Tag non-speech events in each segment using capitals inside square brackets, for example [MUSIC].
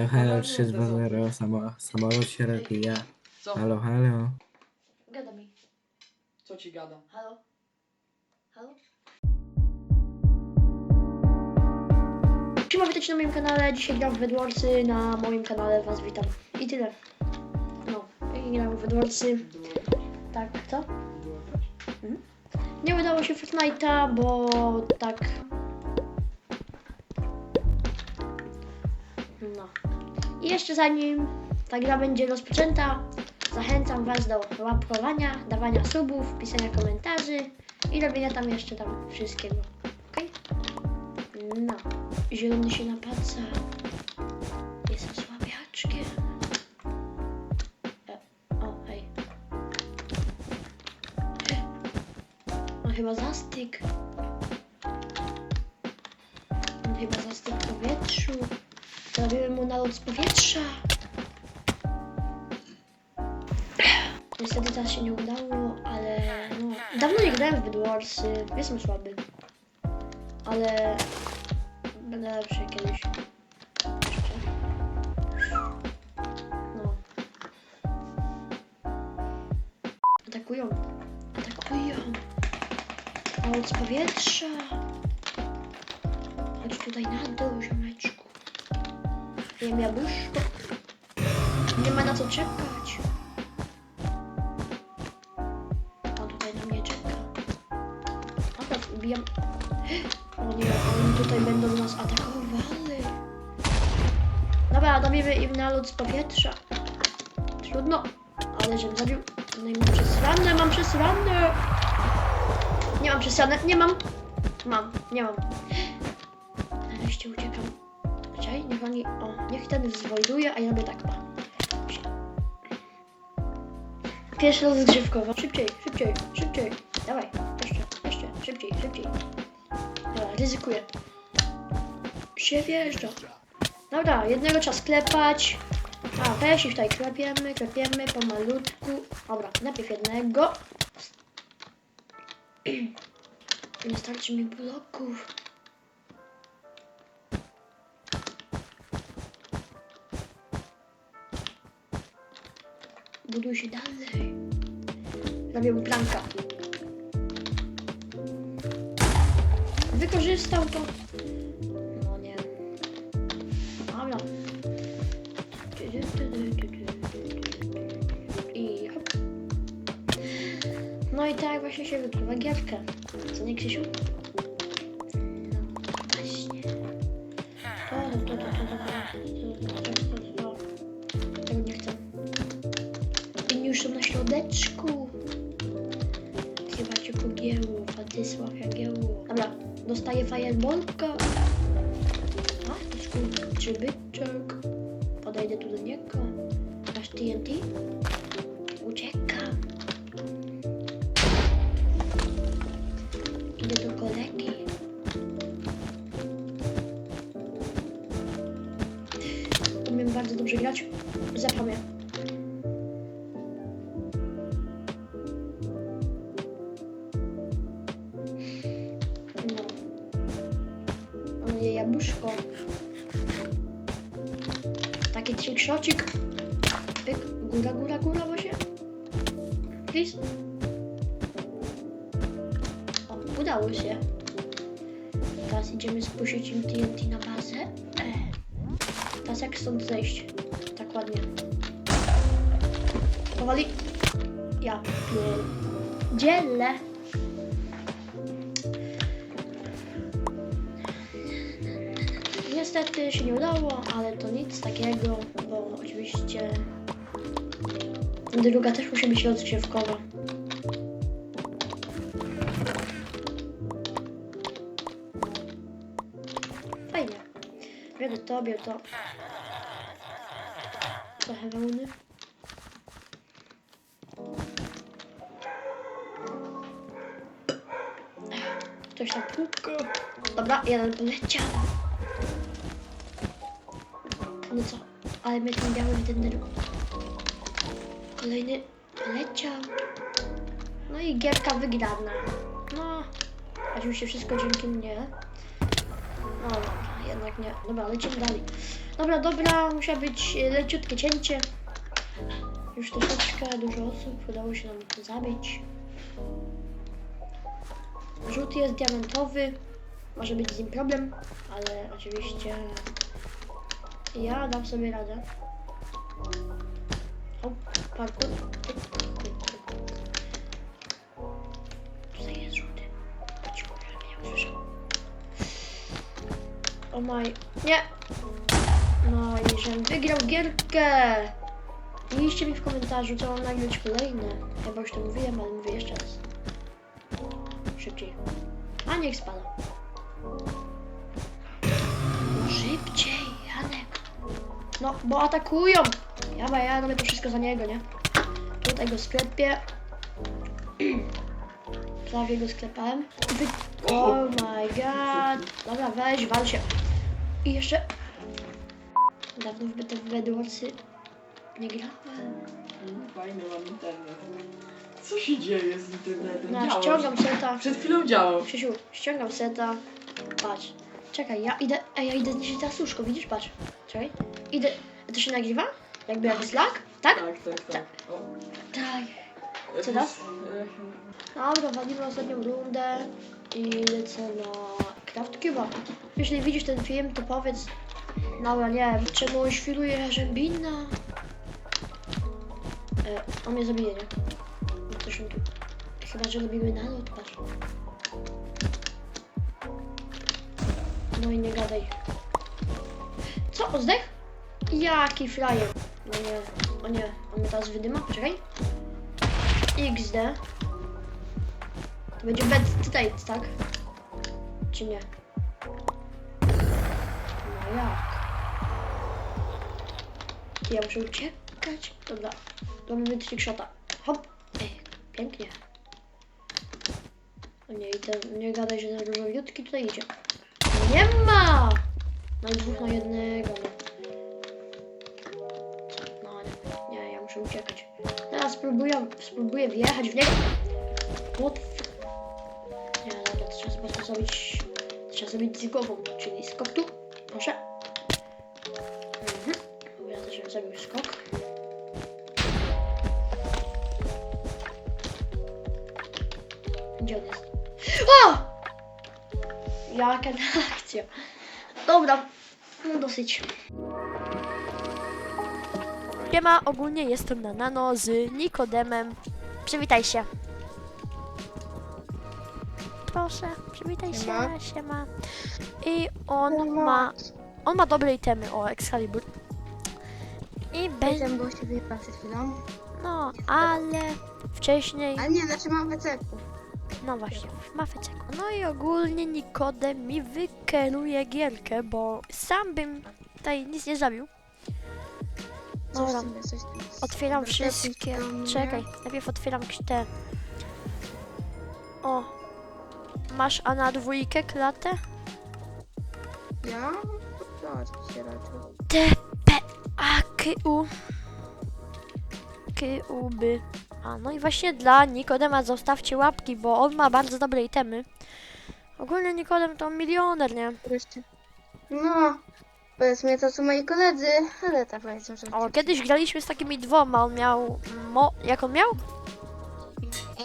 To halo 320, samo, samolot się rozbija. Co? Halo, halo. Gada mi. Co ci gada? Halo? Halo? Siema, witajcie na moim kanale. Dzisiaj gram w Bedwarsy. Na moim kanale was witam. I tyle. No, i gram w Bedwarsy. Tak, co? Nie udało się Fortnite'a, bo tak... No. I jeszcze zanim ta gra będzie rozpoczęta, zachęcam Was do łapkowania, dawania subów, pisania komentarzy i robienia tam jeszcze tam wszystkiego. Okej? No. Zielony się napaca. Jestem słabiaczkiem. E, o, hej. Chyba zastyk. Chyba zastyk w powietrzu. Zrobimy mu nalot z powietrza. Niestety teraz się nie udało, ale no, dawno nie grałem w Bedwarsy, jestem słaby. Ale będę lepszy kiedyś. No. Atakują. Atakują. Nalot z powietrza. Chodź tutaj na dół. Jem jabłuszko. Nie ma na co czekać. On tutaj na mnie czeka. Dobra, ubijam. O nie, oni tutaj będą nas atakowali. Dobra, dobijmy im nalot z powietrza. Trudno, ale żebym zabił. No i mam przesrane, mam przesrane. Nie mam przesrane, nie mam. Mam, nie mam. Nareszcie uciekam. Czekaj, niech oni... O, niech ten zwojduje, a ja robię tak, pa. Pierwszy rozgrzewkowo. Szybciej, szybciej, szybciej. Dawaj, jeszcze, jeszcze, szybciej, szybciej. Dobra, ryzykuję. Się wjeżdża. Dobra, jednego trzeba sklepać. A, weź ich tutaj klepiemy, klepiemy pomalutku. Dobra, najpierw jednego. [CLEARS THROAT] Nie starczy mi bloków. Buduj się dalej. Robię planka. Wykorzystał to. No nie. Dobra. I hop. No i tak właśnie się wykrywa gierkę. Co nie, Krzysiu? No właśnie. To, to, to, to, to, to, środeczku. Chyba cię pogięło, Władysław Jagiełło. Dobra, dostaję fireballka. A, to skurczy byczek. Podejdę tu do niego. Masz TNT? Uciekam. Idę do kolegi. Umiem bardzo dobrze grać. Zapamię. Teraz idziemy spuścić im TNT na bazę. Teraz jak stąd zejść? Tak ładnie. Powoli. Ja pierdzielę. Niestety się nie udało, ale to nic takiego, bo oczywiście druga też musi być rozgrzewkowa. Biorę to. Trochę wełny. Coś tam puka. Dobra, jeden poleciał. No co? Ale mnie ten biały denerwuje. Kolejny poleciał. No i gierka wygrana. No, oczywiście wszystko dzięki mnie. No dobra, jednak nie. Dobra, lecimy dalej. Dobra, dobra, musiało być e, leciutkie cięcie. Już troszeczkę dużo osób udało się nam zabić. Rzut jest diamentowy. Może być z nim problem, ale oczywiście ja dam sobie radę. O, parkour. O maj. Nie! No i żem wygrał gierkę! Piszcie mi w komentarzu, co mam nagrać kolejne. Chyba już to mówiłem, ale mówię jeszcze raz. Szybciej. A niech spada. Szybciej, Janek. No, bo atakują. Ja, ja robię to wszystko za niego, nie? Tutaj go sklepię. [CLEARS THROAT] Prawie go sklepałem. Wy... Oh my god. Dobra, weź, wal się. I jeszcze... Dawno w te w Bedwarsy nie grałem. Mm, Fajny mam internet. Co się dzieje z internetem? No, ściągam seta. Przed chwilą działał. Krzysiu, ściągam seta. Patrz. Czekaj, ja idę. Ej, ja idę zniszczyć teraz łóżko, widzisz? Patrz. Czekaj. Idę. To się nagrywa? Jakby jak slack? Tak? Tak, tak, tak. O. Tak. e, Co teraz? Dobra, walimy ostatnią rundę i lecę na Craft Cube'a. Jeśli widzisz ten film, to powiedz. Dobra, nie wiem, czemu świruje Rzębina? E, on mnie zabije, nie? Bo Ktoś on tu... Chyba, że robimy nalot, patrz. No i nie gadaj. Co, ozdech? Jaki frajer. No nie, o nie, on mnie teraz wydyma, poczekaj. XD. To będzie bed state, tak? Czy nie? No jak? Ja muszę uciekać. Dobra. Robimy trickshota. Hop. Ej, pięknie. O nie, i ten, nie gadaj, że ten różowiutki tutaj idzie. Nie ma! No i dwóch na jednego, no. No nie, nie, ja muszę uciekać. Teraz spróbuję, spróbuję wjechać w niego. What zrobić... Trzeba zrobić z głową, czyli skok tu. Proszę. Mhm. Ja też zrobił skok. Gdzie on jest? O! Jaka akcja. Dobra, no dosyć. Siema, ogólnie jestem na Nano z Nikodemem. Przywitaj się. Proszę, przywitaj się, Siema. siema. I on ma, on ma dobre itemy, o Excalibur. I będzie, było się wyjechał przed chwilą. no, ale wcześniej, Ale nie, znaczy mam weceku. no właśnie, ma feceku. No i ogólnie Nikodem mi wykeruje gierkę, bo sam bym tutaj nic nie zabił. Coś Dobra. jest, coś jest. Otwieram Dobra, wszystkie. tepnij do mnie. Czekaj, najpierw otwieram te. O. Masz A na dwójkę klatę? Ja? Załatwi się raczej. T, P, A, K, U. K, U, B. A, no i właśnie dla Nikodema zostawcie łapki, bo on ma bardzo dobre itemy. Ogólnie Nikodem to milioner, nie? Wreszcie. No, powiedzmy to co moi koledzy, ale tak powiedzmy, że... O, kiedyś graliśmy z takimi dwoma, on miał... Mo, jak on miał?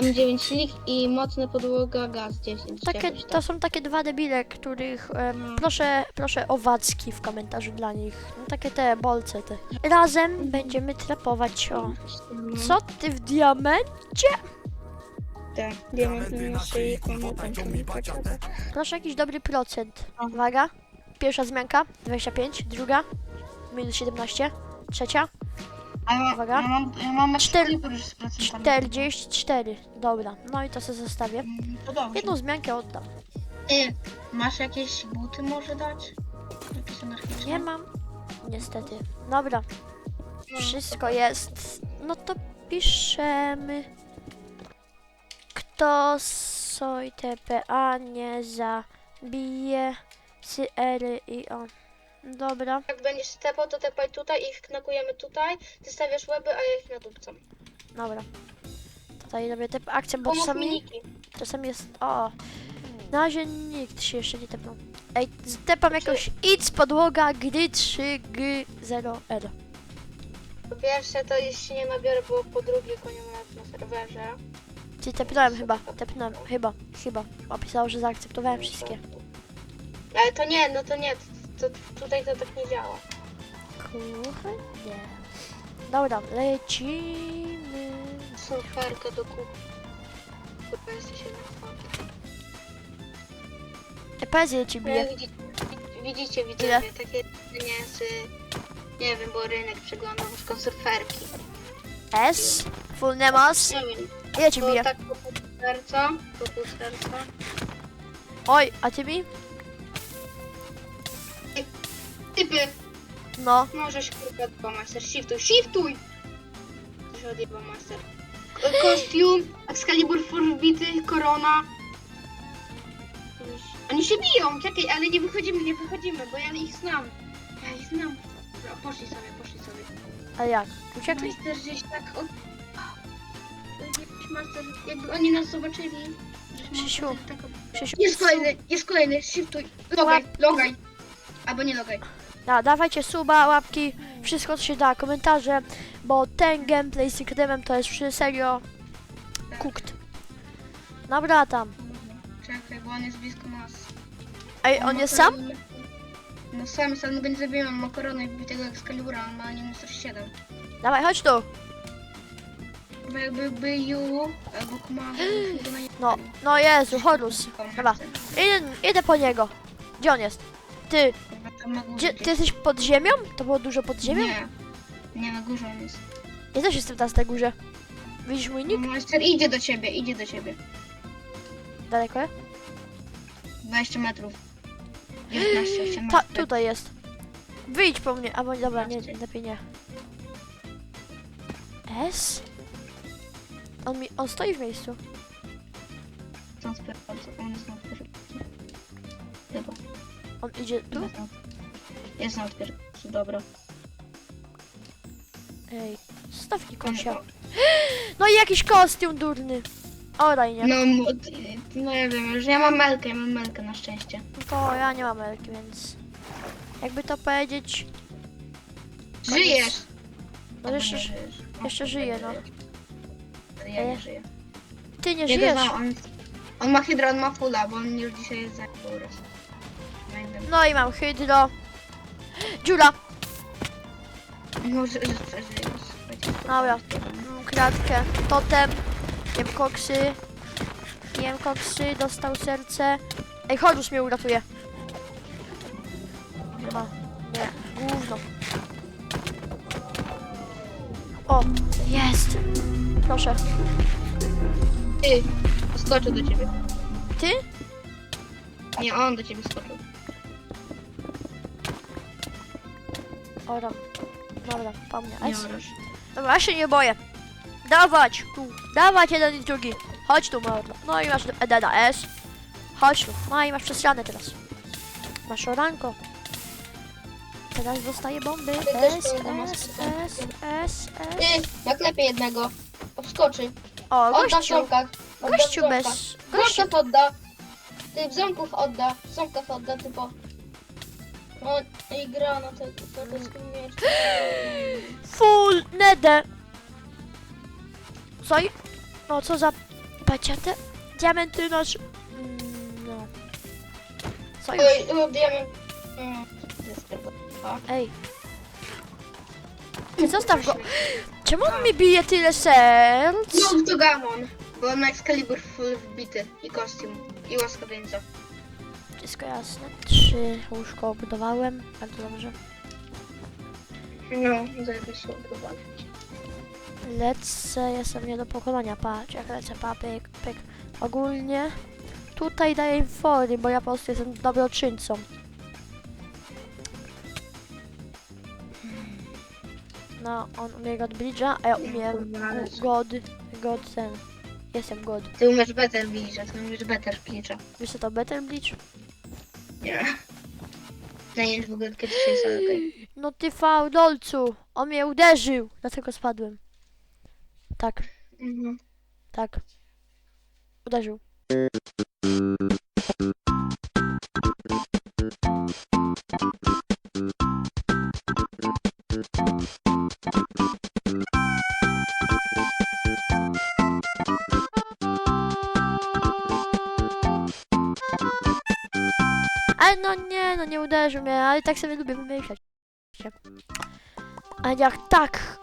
M9 Slick i mocna podłoga gaz 10. Takie, jakoś to tak. są takie dwa debile, których em, proszę, proszę owadzki w komentarzu dla nich. No, takie te bolce te. Razem będziemy trapować o. Co ty w diament? Tak, diament. Proszę jakiś dobry procent. Uwaga. Pierwsza zmianka 25, druga minus 17, trzecia Uwaga. ja mam, ja mam Cztery- Excalibur już z procentami. 44. Dobra, no i to sobie zostawię. Mm, To dobrze. Jedną zmiankę oddam. Ty, masz jakieś buty może dać? Jakieś? Nie mam. Niestety. Dobra. Wszystko jest. No to piszemy. Kto soj TPA nie zabije Syery i on. Dobra. Jak będziesz stepał, to tepaj tutaj i ich knakujemy tutaj. Ty stawiasz łeby, a ja ich nadupcam. Dobra. Tutaj robię tep akcję, bo Pomów mi czasami, Niki. czasami jest. O! Na razie nikt się jeszcze nie tepnął. Ej, stepam jakoś idź podłoga gry 3G0R. Po pierwsze to jeśli nie nabiorę, bo po drugie go nie ma na serwerze. Ci tepnąłem chyba, tepnąłem, chyba, chyba. Opisało, że zaakceptowałem wszystkie. Ale to nie, no to nie, to, to, tutaj to tak nie działa. Kurde. Dobra, lecimy. Surferka do kup. Kurwa, jesteś ile ci bije? Widzicie, widzicie, widzicie, takie jedzenie z, nie wiem, bo rynek przeglądam z surferki. S, full nemas. Nie wiem, Ile ci to bije? tak po pół serca, po pół serca. Oj, a ty mi? Typy, No, możesz kurwa dwa master, shiftuj, shiftuj! Coś odjeba master. K- Kostium, Excalibur wbity, korona. Oni się biją, czekaj, ale nie wychodzimy, nie wychodzimy, bo ja ich znam. Ja ich znam. Dobra, poszli sobie, poszli sobie. a jak? Uciekli? Master gdzieś tak od... Master, jakby oni nas zobaczyli. że Krzysiu, master tak od- Krzysiu. Jest kolejny, jest kolejny, shiftuj, logaj, logaj. Albo nie logaj. Da, dawajcie suba, łapki, wszystko co się da, komentarze, bo ten gameplay z Secretem to jest przy serio cooked. Dobra tam. Czekaj, bo on jest blisko nas. Ej, on jest sam? No sam my go nie zabijemy, on ma koronę i wbitego Excalibura, on ma minus 7. Dawaj, chodź tu. Jakby by you, albo [GASPS] nie No, no Jezu, Horus. Dobra, idę, idę po niego. Gdzie on jest? Ty, Kurwa, tam na górze gdzie, ty jesteś pod ziemią? To było dużo pod ziemią? Nie, nie na górze on jest. Ja też jestem teraz na górze. Widzisz mój nick? Master idzie do ciebie, idzie do ciebie. Daleko? 20 metrów. [GASPS] 19, 18. Ta, tutaj jest. Wyjdź po mnie, albo dobra, nie, lepiej nie. S? On mi, on stoi w miejscu. Są on jest na. On idzie tu? Jest na- odpierze. Dobra. Ej, staw mi kosia. [GASPS] No i jakiś kostium durny. Oraj, nie. No, no ja wiem, że ja mam melkę, ja mam melkę na szczęście. No to ja nie mam elki, więc... Jakby to powiedzieć... Żyjesz! No jeszcze, żyjesz. jeszcze żyję, no. Ale ja E, nie żyję. Ty nie Nie żyjesz. dawałam, on, ma hydra, on ma fulla, bo on już dzisiaj jest za. No i mam hydro. Dziura. No, że żyjesz. Dobra. Kratkę. Totem. Jem koksy. Jem koksy. Dostał serce. Ej, Horus mnie uratuje. Chyba. Nie. Gówno. O, jest. Proszę. Ty, skoczył do ciebie. Ty? Nie, on do ciebie skoczył. Ora. Dobra, po mnie. Nie orasz. Dobra, ja się nie boję. Dawać tu. Dawać jeden i drugi. Chodź tu, Marlo. No i masz Edena S. Chodź tu. No i masz przesrane teraz. Masz oranko. Teraz dostaję bomby. Ty też S, pełna maska. S, S, S, S. Ty, jak lepiej jednego. Obskoczy. O, Odda w gościu. ząbkach. Odda w Gościu ząbkach. bez... Gościu. Ząbków odda. Ty, w ząbków odda. W ząbkach odda, typo. No, i gra to, to jest miecz. Full nede. Co i... No co za... Paciate? Diamenty nasz... Mm, No. Co już? Oj, no, diament. Mm, jest tego. Ej. Zostaw go. Czemu on mi bije tyle serc? No, to Gamon. Bo on ma Excalibur full wbity. I kostium. I łaskawieńca. Wszystko jasne. Trzy łóżko obudowałem. Bardzo dobrze. No, zajmę się odbywany. Lecę, jestem nie do pokonania. Patrz, jak lecę, pa, pyk, pyk. Ogólnie tutaj daję im fory, bo ja po prostu jestem dobroczyńcą. No, on umie God Bridge'a, a ja umiem God, God ten. Jestem God. Ty umiesz better bliżej, ty umiesz better plicza. Wiesz co to Better Bleach? Nie. Wiem w ogóle kiedy się jest, okej. No ty fałdolcu, on mnie uderzył, dlatego spadłem. Tak, Mhm. tak. Uderzył. Ale no nie, no nie uderzył mnie, ale tak sobie lubię wymyślać. A jak tak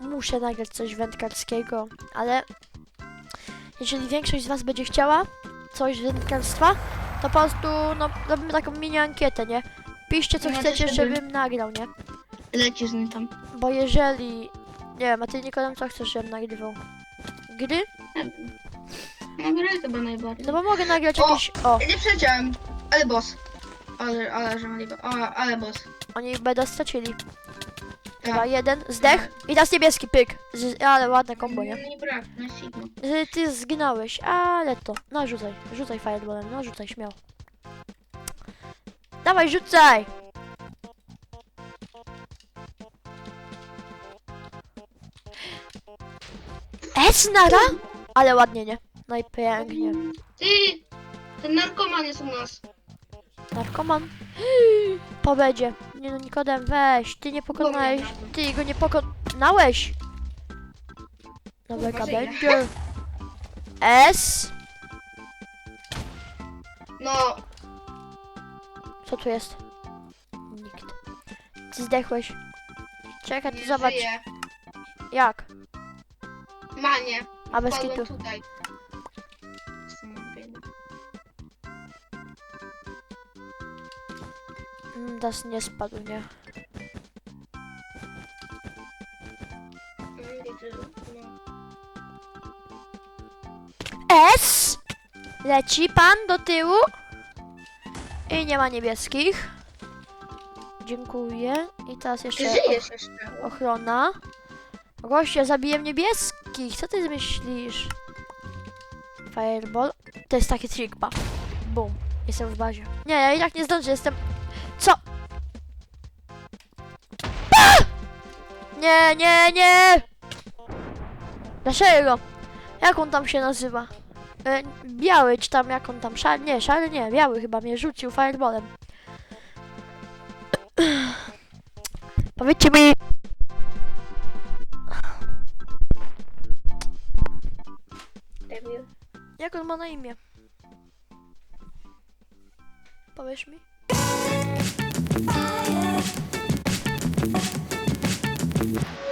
muszę nagrać coś wędkarskiego, ale jeżeli większość z was będzie chciała coś z wędkarstwa, to po prostu no, robimy taką mini ankietę, nie? Piszcie co No, chcecie, lubię. żebym nagrał, nie? Lecisz z nim tam. Bo jeżeli... Nie wiem, a ty co chcesz, żebym nagrywał? Gry? No gry chyba najbardziej. No bo mogę nagrać O! jakieś... O, Nie przeleciałem, ale boss. Ale, ale, że możliwe. O, ale boss. oni będą stracili. Chyba Tak. jeden, zdech i teraz niebieski pyk. Z, ale ładne kombo, nie? Nie brak, na sigma. Ty zginąłeś, ale to. No rzucaj, rzucaj fireballem, no rzucaj śmiało. Dawaj, rzucaj! Esnara? Ale ładnie, nie? No i pięknie. Ty! Ten narkoman jest u nas. Narkoman. [GASPS] Powiedzie. Nie no, Nikodem, weź. Ty nie pokonałeś. Ty go nie pokonałeś. Nowego Kurwa, żyje. będzie. S. No, Co tu jest? Nikt. Ty zdechłeś. Czekaj, ty nie zobacz. żyje. Jak? Manie. A bez Wpadłem kitu. tutaj. Das nie spadł, nie? S. Leci pan do tyłu. I nie ma niebieskich. Dziękuję. I teraz jeszcze żyjesz jeszcze. ochrona. Goście, zabiję niebieskich. Co ty myślisz? Fireball. To jest taki trick buff. Boom. Jestem w bazie. Nie, ja i tak nie zdążę, jestem... Nie, nie, nie! Dlaczego? Jak on tam się nazywa? E, biały, czy tam jak on tam? Szary, nie, szary nie, biały chyba mnie rzucił fireballem. [CLEARS THROAT] Powiedzcie mi... Jak on ma na imię? Powiesz mi? Привет.